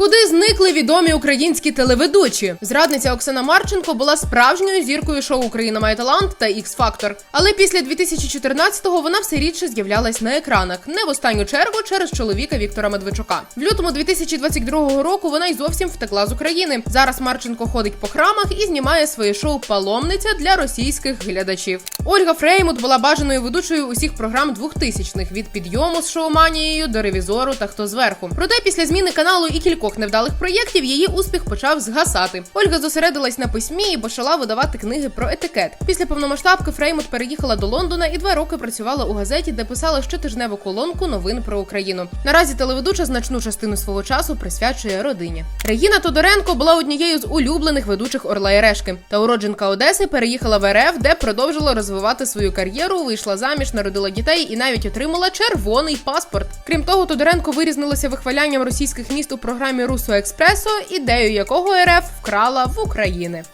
Куди зникли відомі українські телеведучі? Зрадниця Оксана Марченко була справжньою зіркою шоу Україна має талант та X Factor. Але після 2014-го вона все рідше з'являлась на екранах, не в останню чергу через чоловіка Віктора Медведчука. В лютому 2022 року вона й зовсім втекла з України. Зараз Марченко ходить по храмах і знімає своє шоу Паломниця для російських глядачів. Ольга Фреймут була бажаною ведучою усіх програм 2000-х, від підйому з шоуманією до ревізору та хто зверху. Проте після зміни каналу і кількох невдалих проєктів її успіх почав згасати. Ольга зосередилась на письмі і почала видавати книги про етикет. Після повномасштабки Фреймут переїхала до Лондона і два роки працювала у газеті, де писала щотижневу колонку новин про Україну. Наразі телеведуча значну частину свого часу присвячує родині. Регіна Тодоренко була однією з улюблених ведучих Орла і Решки. Та уродженка Одеси переїхала в РФ, де продовжила розвивати свою кар'єру, вийшла заміж, народила дітей і навіть отримала червоний паспорт. Крім того, Тодоренко вирізнилася вихвалянням російських міст у програмі Русо Експресо, ідею якого РФ вкрала в України.